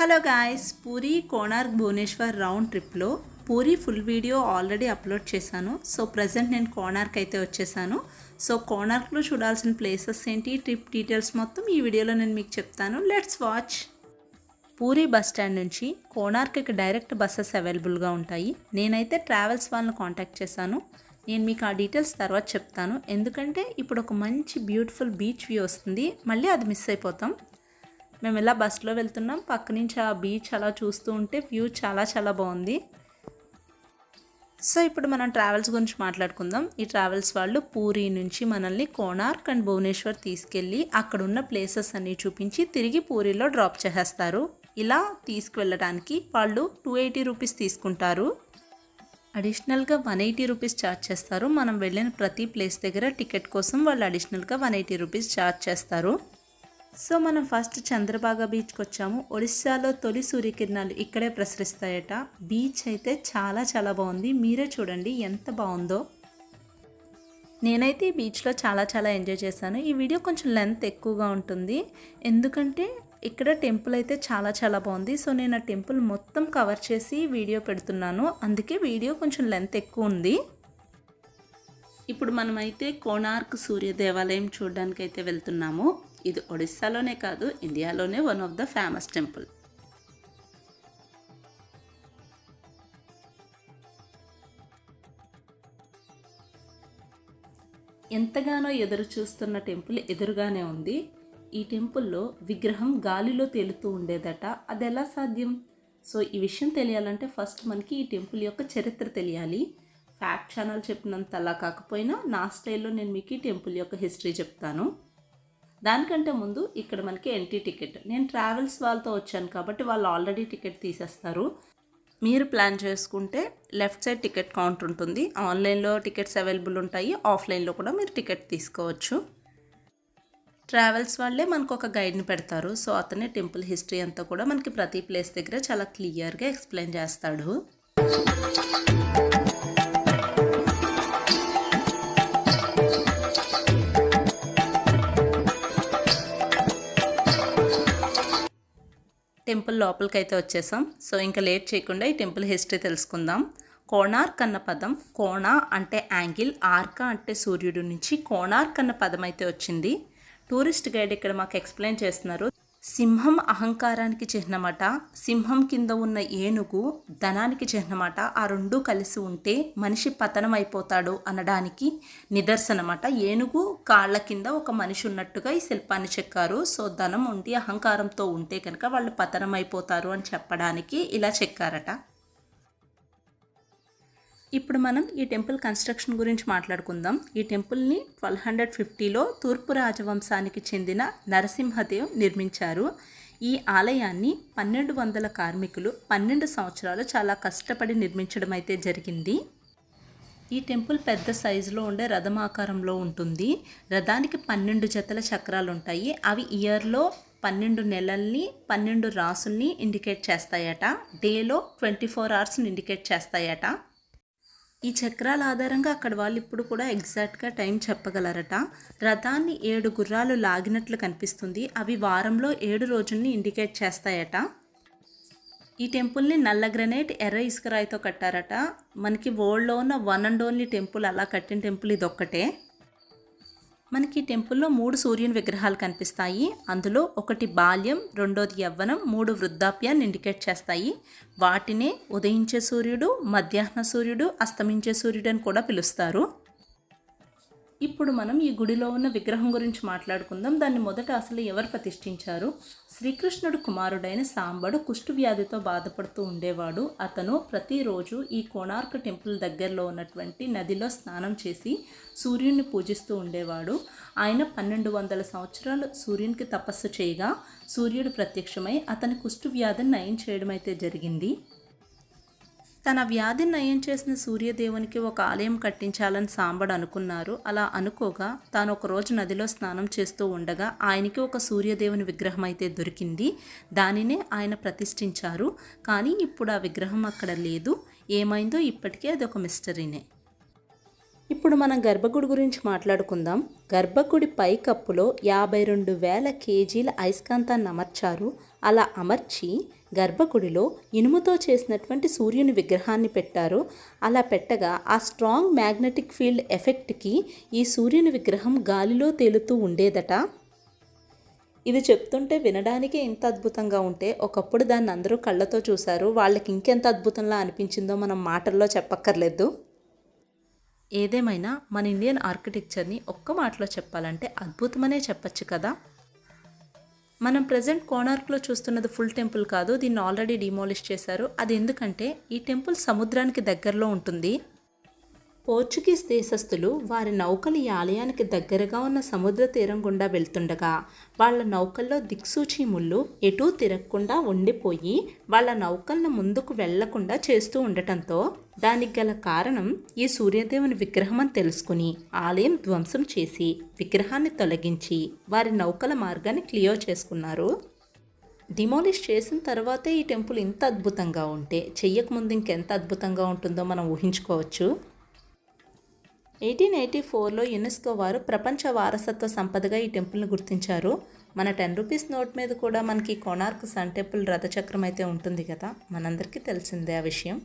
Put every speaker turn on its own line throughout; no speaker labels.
Hello guys Puri Konark Bhubaneswar round ట్రిప్లో Puri full video already upload చేశాను. So present నేను కోణార్క్ అయితే వచ్చేసాను. సో కోణార్క్లో చూడాల్సిన ప్లేసెస్ ఏంటి ట్రిప్ డీటెయిల్స్ మొత్తం ఈ వీడియోలో నేను మీకు చెప్తాను. Let's watch! Puri bus stand నుంచి కోణార్క్కి డైరెక్ట్ బస్సెస్ అవైలబుల్గా ఉంటాయి. నేనైతే ట్రావెల్స్ వాళ్ళని కాంటాక్ట్ చేశాను. నేను మీకు ఆ డీటెయిల్స్ తర్వాత చెప్తాను. ఎందుకంటే ఇప్పుడు ఒక మంచి బ్యూటిఫుల్ బీచ్ వ్యూ వస్తుంది. మళ్ళీ అది మిస్ అయిపోతాం. మేము ఇలా బస్సులో వెళ్తున్నాం. పక్క నుంచి ఆ బీచ్ అలా చూస్తూ ఉంటే వ్యూ చాలా చాలా బాగుంది. సో ఇప్పుడు మనం ట్రావెల్స్ గురించి మాట్లాడుకుందాం. ఈ ట్రావెల్స్ వాళ్ళు పూరి నుంచి మనల్ని కోణార్క్ అండ్ భువనేశ్వర్ తీసుకెళ్ళి అక్కడ ఉన్న ప్లేసెస్ అన్నీ చూపించి తిరిగి పూరిలో డ్రాప్ చేసేస్తారు. ఇలా తీసుకువెళ్ళడానికి వాళ్ళు టూ ఎయిటీ రూపీస్ తీసుకుంటారు. అడిషనల్గా వన్ ఎయిటీ రూపీస్ ఛార్జ్ చేస్తారు. మనం వెళ్ళిన ప్రతి ప్లేస్ దగ్గర టికెట్ కోసం వాళ్ళు అడిషనల్గా వన్ ఎయిటీ రూపీస్ ఛార్జ్ చేస్తారు. సో మనం ఫస్ట్ చంద్రబాగా బీచ్కి వచ్చాము ఒడిస్సాలో తొలి సూర్యకిరణాలు ఇక్కడే ప్రసరిస్తాయట. బీచ్ అయితే చాలా చాలా బాగుంది. మీరే చూడండి ఎంత బాగుందో. నేనైతే ఈ బీచ్లో చాలా చాలా ఎంజాయ్ చేశాను. ఈ వీడియో కొంచెం లెంత్ ఎక్కువగా ఉంటుంది. ఎందుకంటే ఇక్కడ టెంపుల్ అయితే చాలా చాలా బాగుంది. సో నేను ఆ టెంపుల్ మొత్తం కవర్ చేసి వీడియో పెడుతున్నాను. అందుకే వీడియో కొంచెం లెంత్ ఎక్కువ ఉంది. ఇప్పుడు మనమైతే కోణార్క్ సూర్య దేవాలయం చూడడానికి అయితే వెళ్తున్నాము. ఇది ఒడిస్సాలోనే కాదు ఇండియాలోనే one of the famous temple ఎంతగానో ఎదురు చూస్తున్న టెంపుల్ ఎదురుగానే ఉంది. ఈ టెంపుల్లో విగ్రహం గాలిలో తేలుతూ ఉండేదట. అది ఎలా సాధ్యం? సో ఈ విషయం తెలియాలంటే ఫస్ట్ మనకి ఈ టెంపుల్ యొక్క చరిత్ర తెలియాలి. ఫ్యాక్ట్ ఛానల్ చెప్పినంత అలా కాకపోయినా నా స్టైల్లో నేను మీకు ఈ టెంపుల్ యొక్క హిస్టరీ చెప్తాను. దానికంటే ముందు ఇక్కడ మనకి ఎంట్రీ టికెట్ నేను ట్రావెల్స్ వాళ్ళతో వచ్చాను కాబట్టి వాళ్ళు ఆల్రెడీ టికెట్ తీసేస్తారు. మీరు ప్లాన్ చేసుకుంటే లెఫ్ట్ సైడ్ టికెట్ కౌంటర్ ఉంటుంది. ఆన్లైన్లో టికెట్స్ అవైలబుల్ ఉంటాయి. ఆఫ్లైన్లో కూడా మీరు టికెట్ తీసుకోవచ్చు. ట్రావెల్స్ వాళ్ళే మనకు ఒక గైడ్ని పెడతారు. సో అతనే టెంపుల్ హిస్టరీ అంతా కూడా మనకి ప్రతి ప్లేస్ దగ్గర చాలా క్లియర్గా ఎక్స్ప్లెయిన్ చేస్తాడు. టెంపుల్ లోపలికి అయితే వచ్చేసాం. సో ఇంకా లేట్ చేయకుండా ఈ టెంపుల్ హిస్టరీ తెలుసుకుందాం. కోణార్క్ అన్న పదం కోణ అంటే యాంగిల్ ఆర్క అంటే సూర్యుడు నుంచి కోణార్క్ అన్న పదం అయితే వచ్చింది. టూరిస్ట్ గైడ్ ఇక్కడ మాకు ఎక్స్ప్లెయిన్ చేస్తున్నారు. సింహం అహంకారానికి చిహ్నమట సింహం కింద ఉన్న ఏనుగు ధనానికి చిహ్నమట ఆ రెండు కలిసి ఉంటే మనిషి పతనం అయిపోతాడు అనడానికి నిదర్శనమట. ఏనుగు కాళ్ళ కింద ఒక మనిషి ఉన్నట్టుగా ఈ శిల్పాన్ని చెక్కారు. సో ధనం ఉండి అహంకారంతో ఉంటే కనుక వాళ్ళు పతనం అయిపోతారు అని చెప్పడానికి ఇలా చెక్కారట. ఇప్పుడు మనం ఈ టెంపుల్ కన్స్ట్రక్షన్ గురించి మాట్లాడుకుందాం. ఈ టెంపుల్ని ట్వెల్వ్ హండ్రెడ్ ఫిఫ్టీలో తూర్పు రాజవంశానికి చెందిన నరసింహదేవ్ నిర్మించారు. ఈ ఆలయాన్ని పన్నెండు వందల కార్మికులు పన్నెండు సంవత్సరాలు చాలా కష్టపడి నిర్మించడం అయితే జరిగింది. ఈ టెంపుల్ పెద్ద సైజులో ఉండే రథం ఆకారంలో ఉంటుంది. రథానికి పన్నెండు జతల చక్రాలు ఉంటాయి. అవి ఇయర్లో పన్నెండు నెలల్ని పన్నెండు రాసుల్ని ఇండికేట్ చేస్తాయట. డేలో ట్వంటీ ఫోర్ అవర్స్ని ఇండికేట్ చేస్తాయట. ఈ చక్రాల ఆధారంగా అక్కడ వాళ్ళు ఇప్పుడు కూడా ఎగ్జాక్ట్గా టైం చెప్పగలరట. రథాన్ని ఏడు గుర్రాలు లాగినట్లు కనిపిస్తుంది. అవి వారంలో ఏడు రోజుల్ని ఇండికేట్ చేస్తాయట. ఈ టెంపుల్ని నల్ల గ్రనైట్ ఎర్ర ఇసుకరాయితో కట్టారట. మనకి వరల్డ్లో ఉన్న వన్ అండ్ ఓన్లీ టెంపుల్ అలా కట్టిన టెంపుల్ ఇదొక్కటే. మనకి టెంపుల్లో మూడు సూర్యుని విగ్రహాలు కనిపిస్తాయి. అందులో ఒకటి బాల్యం రెండోది యవ్వనం మూడు వృద్ధాప్యాన్ని ఇండికేట్ చేస్తాయి. వాటినే ఉదయించే సూర్యుడు మధ్యాహ్న సూర్యుడు అస్తమించే సూర్యుడు అని కూడా పిలుస్తారు. ఇప్పుడు మనం ఈ గుడిలో ఉన్న విగ్రహం గురించి మాట్లాడుకుందాం. దాన్ని మొదట అసలు ఎవరు ప్రతిష్ఠించారు? శ్రీకృష్ణుడు కుమారుడైన సాంబడు కుష్టు వ్యాధితో బాధపడుతూ ఉండేవాడు. అతను ప్రతిరోజు ఈ కోణార్క్ టెంపుల్ దగ్గరలో ఉన్నటువంటి నదిలో స్నానం చేసి సూర్యుని పూజిస్తూ ఉండేవాడు. ఆయన పన్నెండు వందల సంవత్సరాలు సూర్యునికి తపస్సు చేయగా సూర్యుడు ప్రత్యక్షమై అతని కుష్టు వ్యాధిని నయం చేయడం అయితే జరిగింది. తన వ్యాధిని నయం చేసిన సూర్యదేవునికి ఒక ఆలయం కట్టించాలని సాంబడు అనుకున్నారు. అలా అనుకోగా తాను ఒక రోజు నదిలో స్నానం చేస్తూ ఉండగా ఆయనకి ఒక సూర్యదేవుని విగ్రహం అయితే దొరికింది. దానినే ఆయన ప్రతిష్ఠించారు. కానీ ఇప్పుడు ఆ విగ్రహం అక్కడ లేదు. ఏమైందో ఇప్పటికే అది ఒక మిస్టరీనే. ఇప్పుడు మనం గర్భగుడి గురించి మాట్లాడుకుందాం. గర్భగుడి పైకప్పులో యాభై రెండు వేల కేజీల అయస్కాంతాన్ని అమర్చారు. అలా అమర్చి గర్భగుడిలో ఇనుముతో చేసినటువంటి సూర్యుని విగ్రహాన్ని పెట్టారు. అలా పెట్టగా ఆ స్ట్రాంగ్ మ్యాగ్నెటిక్ ఫీల్డ్ ఎఫెక్ట్కి ఈ సూర్యుని విగ్రహం గాలిలో తేలుతూ ఉండేదట. ఇది చెప్తుంటే వినడానికి ఎంత అద్భుతంగా ఉంటే ఒకప్పుడు దాన్ని అందరూ కళ్ళతో చూశారు. వాళ్ళకి ఇంకెంత అద్భుతంలా అనిపించిందో మనం మాటల్లో చెప్పక్కర్లేదు. ఏదేమైనా మన ఇండియన్ ఆర్కిటెక్చర్ని ఒక్క మాటలో చెప్పాలంటే అద్భుతమనే చెప్పచ్చు కదా? మనం ప్రజెంట్ కోనార్క్లో చూస్తున్నది ఫుల్ టెంపుల్ కాదు దీన్ని ఆల్రెడీ డిమాలిష్ చేశారు. అది ఎందుకంటే ఈ టెంపుల్ సముద్రానికి దగ్గరలో ఉంటుంది. పోర్చుగీస్ దేశస్థులు వారి నౌకలు ఈ ఆలయానికి దగ్గరగా ఉన్న సముద్ర తీరం గుండా వెళ్తుండగా వాళ్ళ నౌకల్లో దిక్సూచి ముళ్ళు ఎటూ తిరగకుండా ఉండిపోయి వాళ్ళ నౌకలను ముందుకు వెళ్ళకుండా చేస్తూ ఉండటంతో దానికి గల కారణం ఈ సూర్యదేవుని విగ్రహం అని తెలుసుకుని ఆలయం ధ్వంసం చేసి విగ్రహాన్ని తొలగించి వారి నౌకల మార్గాన్ని క్లియర్ చేసుకున్నారు. డిమోలిష్ చేసిన తర్వాతే ఈ టెంపుల్ ఇంత అద్భుతంగా ఉంటే చెయ్యకముందు ఇంకెంత అద్భుతంగా ఉంటుందో మనం ఊహించుకోవచ్చు. ఎయిటీన్ ఎయిటీ ఫోర్లో యునెస్కో వారు ప్రపంచ వారసత్వ సంపదగా ఈ టెంపుల్ని గుర్తించారు. మన టెన్ రూపీస్ నోట్ మీద కూడా మనకి కోణార్క్ సన్ టెంపుల్ రథచక్రం అయితే ఉంటుంది కదా? మనందరికీ తెలిసిందే ఆ విషయం.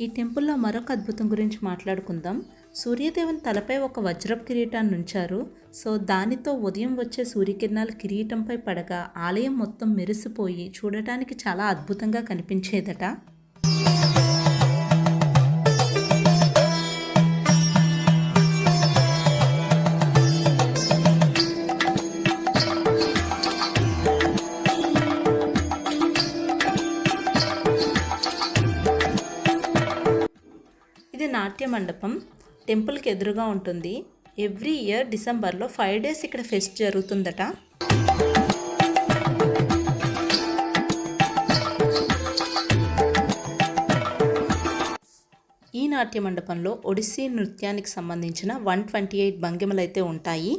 ఈ టెంపుల్లో మరొక అద్భుతం గురించి మాట్లాడుకుందాం. సూర్యదేవుని తలపై ఒక వజ్రపు కిరీటాన్ని ఉంచారు సో దానితో ఉదయం వచ్చే సూర్యకిరణాలు కిరీటంపై పడగా ఆలయం మొత్తం మెరిసిపోయి చూడటానికి చాలా అద్భుతంగా కనిపించేదట. నాట్య మండపం టెంపుల్కి ఎదురుగా ఉంటుంది. ఎవ్రీ ఇయర్ డిసెంబర్లో ఫైవ్ డేస్ ఇక్కడ ఫెస్ట్ జరుగుతుందట. ఈ నాట్య మండపంలో ఒడిస్సీ నృత్యానికి సంబంధించిన వన్ ట్వంటీ ఎయిట్ భంగిమలు అయితే ఉంటాయి.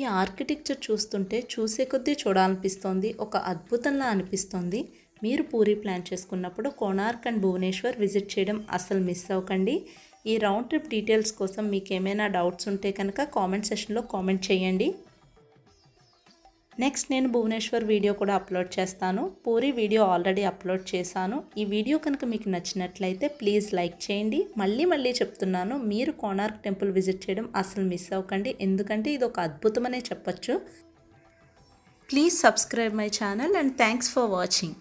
ఈ ఆర్కిటెక్చర్ చూస్తుంటే చూసే కొద్దీ చూడాలనిపిస్తోంది. ఒక అద్భుతంలా అనిపిస్తోంది. మీరు పూరి ప్లాన్ చేసుకున్నప్పుడు కోణార్క్ అండ్ భువనేశ్వర్ విజిట్ చేయడం అసలు మిస్ అవ్వకండి. ఈ రౌండ్ ట్రిప్ డీటెయిల్స్ కోసం మీకు ఏమైనా డౌట్స్ ఉంటే కనుక కామెంట్ సెషన్లో కామెంట్ చేయండి. నెక్స్ట్ నేను భువనేశ్వర్ వీడియో కూడా అప్లోడ్ చేస్తాను. పూరి వీడియో ఆల్రెడీ అప్లోడ్ చేశాను. ఈ వీడియో కనుక మీకు నచ్చినట్లయితే ప్లీజ్ లైక్ చేయండి. మళ్ళీ మళ్ళీ చెప్తున్నాను మీరు కోణార్క్ టెంపుల్ విజిట్ చేయడం అసలు మిస్ అవ్వకండి. ఎందుకంటే ఇది ఒక అద్భుతమనే చెప్పచ్చు. Please subscribe my channel and thanks for watching.